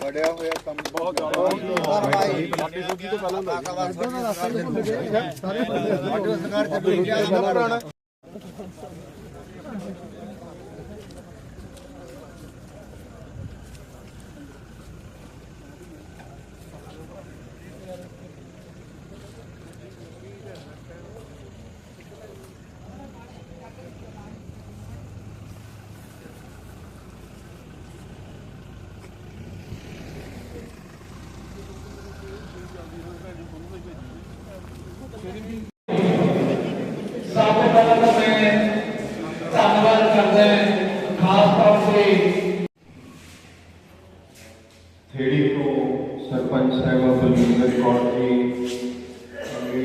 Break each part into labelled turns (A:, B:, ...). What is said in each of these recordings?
A: ਬੜਿਆ ਹੋਇਆ ਕੰਮ ਬਹੁਤ ਜ਼ਿਆਦਾ
B: ਸਭ ਤੋਂ ਪਹਿਲਾਂ ਤਾਂ ਮੈਂ ਧੰਨਵਾਦ ਕਰਦਾ ਹਾਂ ਖਾਸ ਤੌਰ ਤੇ
C: ਥੇੜੀ ਤੋਂ ਸਰਪੰਚ ਸਾਹਿਬਾ ਬਲਵਿੰਦਰ ਕੌਰ ਜੀ ਅਤੇ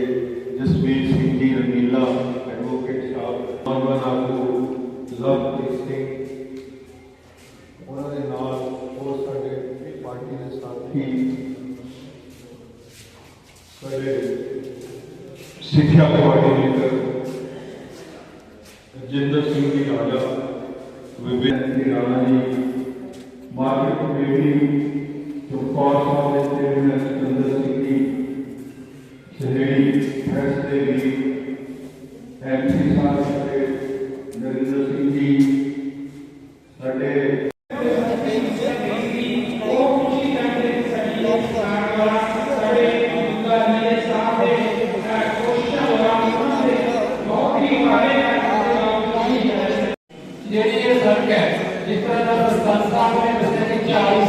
C: ਜਸਵੀਰ ਸਿੰਘ ਜੀ ਰੰਗੀਲਾ ਐਡਵੋਕੇਟ ਸਾਹਿਬ ਨੌਜਵਾਨ ਆਗੂ ਲਵਪ੍ਰੀਤ ਸਿੰਘ ਉਹਨਾਂ ਦੇ ਨਾਲ ਹੋਰ ਸਾਡੇ ਪਾਰਟੀ ਦੇ ਸਾਥੀ ਸਾਡੇ ਸਿੱਖਿਆ ਕੋਆਰਡੀਨੇਟਰ ਰਜਿੰਦਰ ਸਿੰਘ ਜੀ ਰਾਜਾ ਵਿਵੇਕ ਜੀ ਰਾਣਾ ਜੀ ਮਾਰਕੀਟ ਕਮੇਟੀ ਚੁਕੌਰ ਸਾਹਿਬ ਦੇ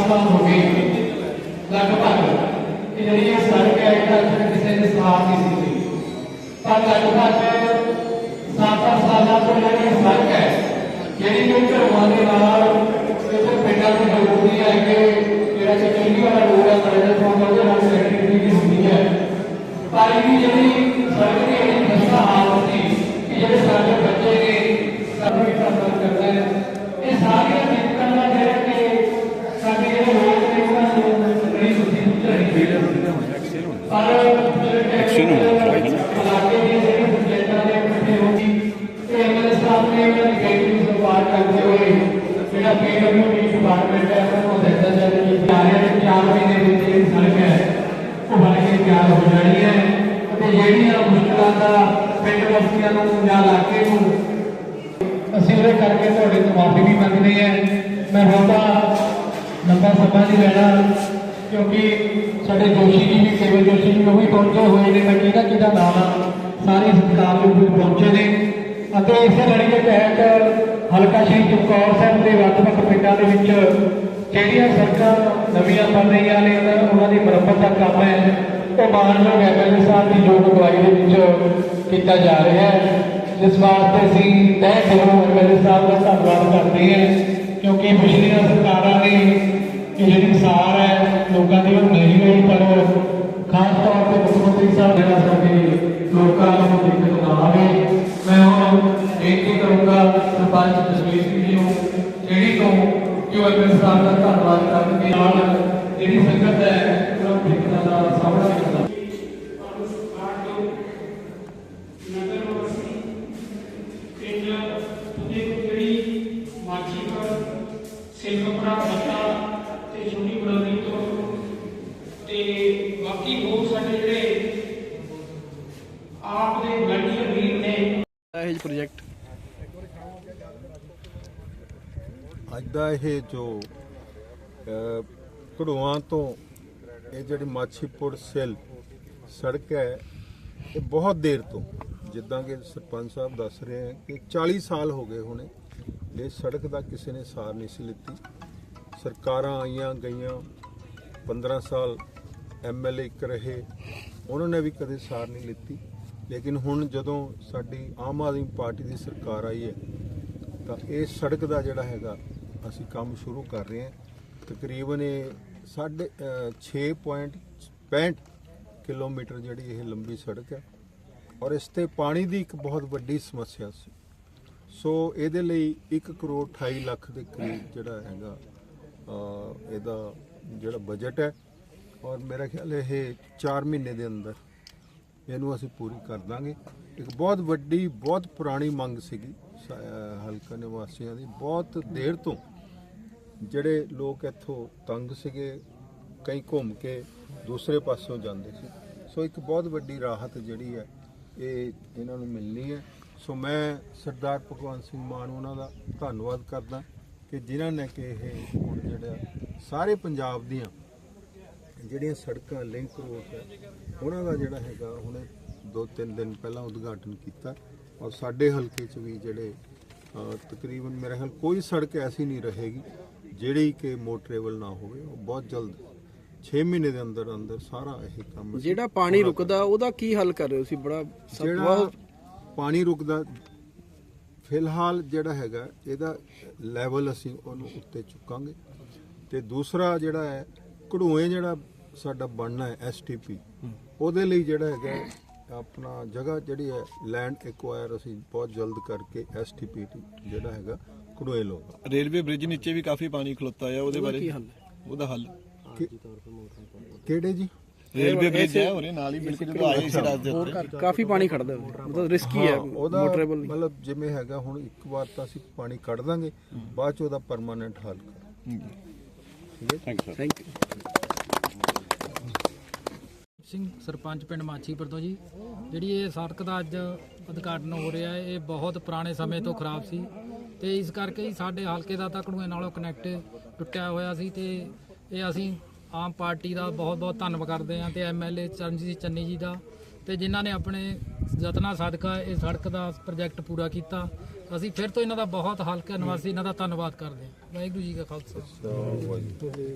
B: ਕਿ 40 ਸਾਲ ਹੋ ਗਏ। ਲਗਭਗ ਇਹ ਜਿਹੜੀ ਸੜਕ ਹੈ ਇਹ ਕਿਸੇ ਨੇ ਸਾਥ ਨਹੀਂ ਸੀ ਪਰ ਲਗਭਗ 7 ਸਾਲਾਂ ਤੋਂ ਜਿਹੜੀ ਸੜਕ ਹੈ ਜਿਹੜੀ ਕਿ ਘਰਾਂ ਦੇ ਨਾਲ ਤੇ ਪਿੰਡਾਂ ਦੀ ਜੋੜਦੀ ਹੈ ਕਿ ਜਿਹੜਾ ਚੰਗੀ ਵਾਲਾ ਰੋਡ ਹੈ ਸਾਡੇ ਤੋਂ ਉਹਦੇ ਨਾਲ ਕਨੈਕਟੀਵਿਟੀ ਦੀ ਹੁੰਦੀ ਹੈ ਪਰ ਇਹ ਜਿਹੜੀ ਸੜਕ ਪਰ ਐਕਸ਼ਨ ਹੋਣਾ ਚਾਹੀਦਾ ਇਲਾਕੇ ਦੀ ਜਿਹੜੀ ਪੰਚਾਇਤਾਂ ਦੇ ਇਕੱਠੇ ਹੋ ਗਈ ਤੇ ਐਮਐਲਏ ਸਾਹਿਬ ਨੇ ਇਹਨਾਂ ਕਿਉਂਕਿ ਸਾਡੇ ਜੋਸ਼ੀ ਜੀ ਵੀ ਕੇਵਲ ਜੋਸ਼ੀ ਜੀ ਉਹ ਵੀ ਪਹੁੰਚੇ ਹੋਏ ਨੇ, ਮੈਂ ਕਿਹਦਾ ਕਿਹਦਾ ਨਾਮ ਆ, ਸਾਰੇ ਸਤਿਕਾਰਯੋਗ ਵੀ ਪਹੁੰਚੇ ਨੇ। ਅਤੇ ਇਸੇ ਲੜੀ ਦੇ ਤਹਿਤ ਹਲਕਾ ਸ਼੍ਰੀ ਚਮਕੌਰ ਸਾਹਿਬ ਦੇ ਵੱਖ-ਵੱਖ ਪਿੰਡਾਂ ਦੇ ਵਿੱਚ ਜਿਹੜੀਆਂ ਸੜਕਾਂ ਨਵੀਆਂ ਬਣ ਰਹੀਆਂ ਨੇ, ਉਹਨਾਂ- ਉਹਨਾਂ ਦੀ ਮੁਰੰਮਤ ਦਾ ਕੰਮ ਹੈ। ਉਹ ਮਾਨਯੋਗ ਐਮਐਲਏ ਸਾਹਿਬ ਦੀ ਯੋਗ ਅਗਵਾਈ ਦੇ ਵਿੱਚ ਕੀਤਾ ਜਾ ਰਿਹਾ ਹੈ। ਜਿਸ ਵਾਸਤੇ ਅਸੀਂ ਤਹਿ ਦਿਲੋਂ ਐਮਐਲਏ ਸਾਹਿਬ ਦਾ ਧੰਨਵਾਦ ਕਰਦੇ ਹਾਂ, ਕਿਉਂਕਿ ਪਿਛਲੀਆਂ ਸਰਕਾਰਾਂ ਨੇ ਕਿ ਜਿਹੜੀ ਸਾਰ ਹੈ ਲੋਕਾਂ ਦੀ ਤੇ
D: ਬਾਕੀ ਹੋਰ ਸਾਡੇ ਜਿਹੜੇ ਆਪ ਦੇ ਵਲੰਟੀਅਰ ਵੀਰ ਨੇ।
E: ਇਹ ਪ੍ਰੋਜੈਕਟ
C: ਅੱਜ ਦਾ ਇਹ ਜੋ ਘੜੂਆਂ ਤੋਂ ਇਹ ਜਿਹੜੀ ਮਾਛੀਪੁਰ ਸੈਲ ਸੜਕ ਹੈ ਇਹ ਬਹੁਤ ਦੇਰ ਤੋਂ ਜਿੱਦਾਂ ਕਿ ਸਰਪੰਚ ਸਾਹਿਬ ਦੱਸ ਰਹੇ ਹੈ ਕਿ 40 ਸਾਲ ਹੋ ਗਏ ਹੁਣੇ ਇਹ ਸੜਕ ਦਾ ਕਿਸੇ ਨੇ ਸਾਰ ਨਹੀਂ ਸੀ ਲਿੱਤੀ। ਸਰਕਾਰਾਂ ਆਈਆਂ ਗਈਆਂ 15 ਸਾਲ ਐਮਐਲਏ ਇੱਕ ਰਹੇ ਉਹਨਾਂ ਨੇ ਵੀ ਕਦੇ ਸਾਰ ਨਹੀਂ ਲਿੱਤੀ। ਲੇਕਿਨ ਹੁਣ ਜਦੋਂ ਸਾਡੀ ਆਮ ਆਦਮੀ ਪਾਰਟੀ ਦੀ ਸਰਕਾਰ ਆਈ ਹੈ ਤਾਂ ਇਹ ਸੜਕ ਦਾ ਜਿਹੜਾ ਹੈਗਾ ਅਸੀਂ ਕੰਮ ਸ਼ੁਰੂ ਕਰ ਰਹੇ ਹਾਂ। ਤਕਰੀਬਨ ਇਹ ਸਾਢੇ ਅ, 6.65 ਕਿਲੋਮੀਟਰ ਜਿਹੜੀ ਇਹ ਲੰਬੀ ਸੜਕ ਹੈ। ਔਰ ਇਸ ਤੇ ਪਾਣੀ ਦੀ ਇੱਕ ਬਹੁਤ ਵੱਡੀ ਸਮੱਸਿਆ ਸੀ। ਸੋ ਇਹਦੇ ਲਈ 1 ਕਰੋੜ 28 ਲੱਖ ਦੇ ਕਰੀਬ ਜਿਹੜਾ ਹੈਗਾ ਇਹਦਾ ਜਿਹੜਾ ਬਜਟ ਹੈ ਔਰ ਮੇਰਾ ਖਿਆਲ ਇਹ 4 ਮਹੀਨੇ ਦੇ ਅੰਦਰ ਇਹਨੂੰ ਅਸੀਂ ਪੂਰੀ ਕਰ ਦਾਂਗੇ। ਇੱਕ ਬਹੁਤ ਵੱਡੀ, ਬਹੁਤ ਪੁਰਾਣੀ ਮੰਗ ਸੀਗੀ ਹਲਕਾ ਨਿਵਾਸੀਆਂ ਦੀ। ਬਹੁਤ ਦੇਰ ਤੋਂ ਜਿਹੜੇ ਲੋਕ ਇੱਥੋਂ ਤੰਗ ਸੀਗੇ, ਕਈ ਘੁੰਮ ਕੇ ਦੂਸਰੇ ਪਾਸਿਓਂ ਜਾਂਦੇ ਸੀ। ਸੋ ਇੱਕ ਬਹੁਤ ਵੱਡੀ ਰਾਹਤ ਜਿਹੜੀ ਹੈ, ਇਹ ਇਹਨਾਂ ਨੂੰ ਮਿਲਣੀ ਹੈ। ਸੋ ਮੈਂ ਸਰਦਾਰ ਭਗਵੰਤ ਸਿੰਘ ਮਾਨ ਉਹਨਾਂ ਦਾ ਧੰਨਵਾਦ ਕਰਦਾ ਕਿ ਜਿਨ੍ਹਾਂ ਨੇ ਕਿ ਇਹ ਹੁਣ ਜਿਹੜਾ ਸਾਰੇ ਪੰਜਾਬ ਦੀਆਂ ਜਿਹੜੀਆਂ ਸੜਕਾਂ ਲਿੰਕ ਰੋਡ ਹੈ ਉਹਨਾਂ ਦਾ ਜਿਹੜਾ ਹੈਗਾ ਹੁਣੇ ਦੋ ਤਿੰਨ ਦਿਨ ਪਹਿਲਾਂ ਉਦਘਾਟਨ ਕੀਤਾ। ਔਰ ਸਾਡੇ ਹਲਕੇ 'ਚ ਵੀ ਜਿਹੜੇ ਤਕਰੀਬਨ ਮੇਰੇ ਖਿਆਲ ਕੋਈ ਸੜਕ ਐਸੀ ਨਹੀਂ ਰਹੇਗੀ ਜਿਹੜੀ ਕਿ ਮੋਟਰੇਬਲ ਨਾ ਹੋਵੇ। ਉਹ ਬਹੁਤ ਜਲਦ 6 ਮਹੀਨੇ ਦੇ ਅੰਦਰ ਅੰਦਰ ਸਾਰਾ ਇਹ ਕੰਮ
F: ਜਿਹੜਾ ਪਾਣੀ ਰੁਕਦਾ ਉਹਦਾ ਕੀ ਹੱਲ ਕਰ ਰਹੇ ਹੋ ਤੁਸੀਂ? ਬੜਾ ਸਭ
C: ਜਿਹੜਾ ਪਾਣੀ ਰੁਕਦਾ ਫਿਲਹਾਲ ਜਿਹੜਾ ਹੈਗਾ ਇਹਦਾ ਲੈਵਲ ਅਸੀਂ ਉਹਨੂੰ ਉੱਤੇ ਚੁੱਕਾਂਗੇ। ਤੇ ਦੂਸਰਾ ਜਿਹੜਾ ਹੈ ਘੜੂਏ ਜਿਹੜਾ ਸਾਡਾ ਬਣਨਾ ਹੈ ਐਸਟੀਪੀ ਉਹਦੇ ਲਈ ਜਿਹੜਾ ਹੈਗਾ ਆਪਣਾ ਜਗ੍ਹਾ ਜਿਹੜੀ ਹੈ ਲੈਂਡ ਐਕਵਾਇਰ ਅਸੀਂ ਬਹੁਤ ਜਲਦ ਕਰਕੇ ਐਸਟੀਪੀ ਜਿਹੜਾ ਹੈਗਾ ਘੜੂਏ ਲੋਗਾ
F: ਰੇਲਵੇ ਬ੍ਰਿਜ ਨੀਚੇ ਵੀ ਕਾਫੀ ਪਾਣੀ ਖਲੋਤਾ ਹੈ ਉਹਦੇ ਬਾਰੇ?
D: ਕੀ ਹੱਲ
F: ਉਹਦਾ ਹੱਲ।
C: ਕਿਹੜੇ ਜੀ?
F: ਰੇਲਵੇ ਬ੍ਰਿਜ ਹੈ ਉਹਦੇ ਨਾਲ ਹੀ ਬਿਲਕੁਲ ਜਦੋਂ ਆਏ ਸੀ ਰਾਤ ਦੇ ਉੱਤੇ।
D: ਕਾਫੀ ਪਾਣੀ ਖੜਦਾ ਮਤਲਬ ਰਿਸਕੀ
C: ਹਾਂ, ਉਹਦਾ ਮਤਲਬ ਜਿਵੇਂ ਹੈਗਾ ਹੁਣ ਇੱਕ ਵਾਰ ਤਾਂ ਅਸੀਂ ਪਾਣੀ ਕੱਢ ਦਾਂਗੇ ਬਾਅਦ ਚ ਉਹਦਾ ਪਰਮਾਨੈਂਟ ਹੱਲ ਕਰਾਂਗੇ
D: ਥੈਂਕ ਯੂ
E: ਸਿੰਘ, ਸਰਪੰਚ ਪਿੰਡ ਮਾਛੀਪੁਰ ਤੋਂ ਜੀ। ਜਿਹੜੀ ਇਹ ਸੜਕ ਦਾ ਅੱਜ ਉਦਘਾਟਨ ਹੋ ਰਿਹਾ ਹੈ, ਇਹ ਬਹੁਤ ਪੁਰਾਣੇ ਸਮੇਂ ਤੋਂ ਖਰਾਬ ਸੀ। ਤੇ ਇਸ ਕਰਕੇ ਹੀ ਸਾਡੇ ਹਲਕੇ ਦਾ ਤਕੜੂਏ ਨਾਲੋਂ ਕਨੈਕਟ ਟੁੱਟਿਆ ਹੋਇਆ ਸੀ ਤੇ ਇਹ ਅਸੀਂ ਆਮ ਪਾਰਟੀ ਦਾ ਬਹੁਤ ਬਹੁਤ ਧੰਨਵਾਦ ਕਰਦੇ ਹਾਂ ਤੇ ਐਮਐਲਏ ਚਰਨਜੀਤ ਚੰਨੀ ਜੀ ਦਾ ਤੇ ਜਿਨ੍ਹਾਂ ਨੇ ਆਪਣੇ ਯਤਨਾਂ ਸਦਕਾ ਇਹ ਸੜਕ ਦਾ ਪ੍ਰੋਜੈਕਟ ਪੂਰਾ ਕੀਤਾ। ਅਸੀਂ ਫਿਰ ਤੋਂ ਇਹਨਾਂ ਦਾ ਬਹੁਤ ਹਲਕਾ ਨਿਵਾਸੀ ਇਹਨਾਂ ਦਾ ਧੰਨਵਾਦ ਕਰਦੇ ਹਾਂ। ਵਾਹਿਗੁਰੂ ਜੀ ਕਾ ਖਾਲਸਾ।
C: ਵਾਹਿਗੁਰੂ।